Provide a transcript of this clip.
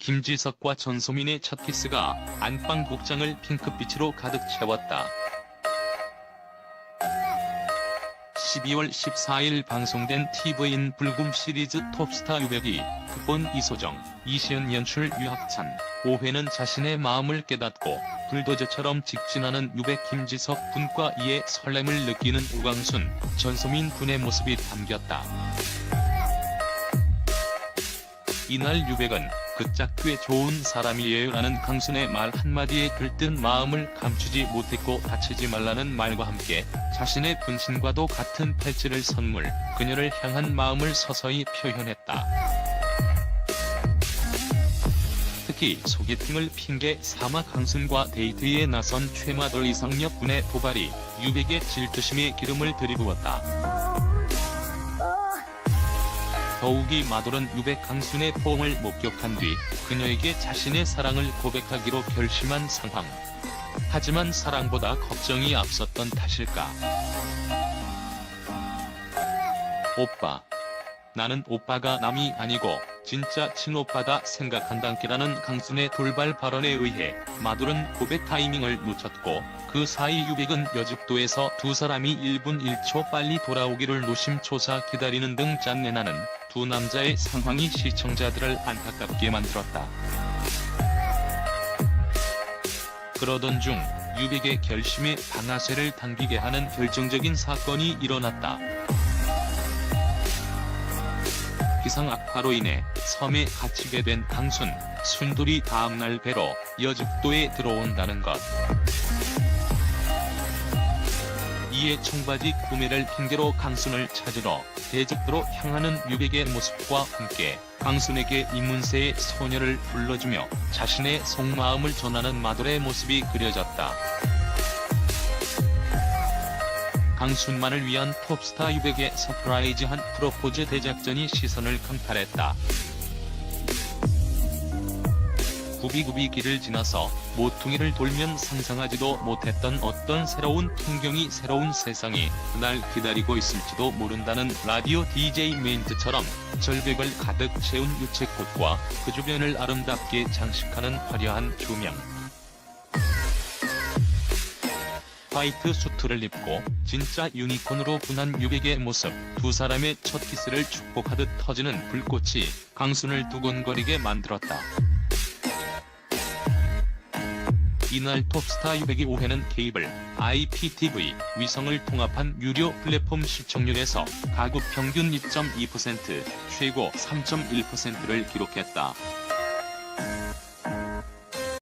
김지석과 전소민의 첫 키스가 안방 복장을 핑크빛으로 가득 채웠다. 12월 14일 방송된 TVN 불금 시리즈 톱스타 유백이 극본 이소정, 이시은 연출 유학찬, 5회는 자신의 마음을 깨닫고 불도저처럼 직진하는 유백 김지석 분과 이에 설렘을 느끼는 우광순, 전소민 분의 모습이 담겼다. 이날 유백은 그 짝 꽤 좋은 사람이에요라는 강순의 말 한마디에 들뜬 마음을 감추지 못했고 다치지 말라는 말과 함께 자신의 분신과도 같은 팔찌를 선물, 그녀를 향한 마음을 서서히 표현했다. 특히 소개팅을 핑계 삼아 강순과 데이트에 나선 최마돌 이상엽 군의 도발이 유백의 질투심에 기름을 들이부었다. 더욱이 마돌은 유백 강순의 포옹을 목격한 뒤 그녀에게 자신의 사랑을 고백하기로 결심한 상황. 하지만 사랑보다 걱정이 앞섰던 탓일까. 오빠. 나는 오빠가 남이 아니고 진짜 친오빠다 생각한단께라는 강순의 돌발 발언에 의해 마돌은 고백 타이밍을 놓쳤고 그 사이 유백은 여직도에서 두 사람이 1분 1초 빨리 돌아오기를 노심초사 기다리는 등 짠내나는 두 남자의 상황이 시청자들을 안타깝게 만들었다. 그러던 중 유백의 결심에 방아쇠를 당기게 하는 결정적인 사건이 일어났다. 기상 악화로 인해 섬에 갇히게 된 강순, 순돌이 다음날 배로 여직도에 들어온다는 것. 이에 청바지 구매를 핑계로 강순을 찾으러 대적도로 향하는 유백의 모습과 함께 강순에게 이문세의 소녀를 불러주며 자신의 속마음을 전하는 마돌의 모습이 그려졌다. 강순만을 위한 톱스타 유백의 서프라이즈한 프로포즈 대작전이 시선을 강탈했다. 구비구비 길을 지나서 모퉁이를 돌면 상상하지도 못했던 어떤 새로운 풍경이 새로운 세상이 그날 기다리고 있을지도 모른다는 라디오 DJ 멘트처럼 절벽을 가득 채운 유채꽃과 그 주변을 아름답게 장식하는 화려한 조명. 화이트 수트를 입고 진짜 유니콘으로 분한 유백의 모습, 두 사람의 첫 키스를 축복하듯 터지는 불꽃이 강순을 두근거리게 만들었다. 이날 톱스타 602회는 케이블, IPTV, 위성을 통합한 유료 플랫폼 시청률에서 가구 평균 2.2%, 최고 3.1%를 기록했다.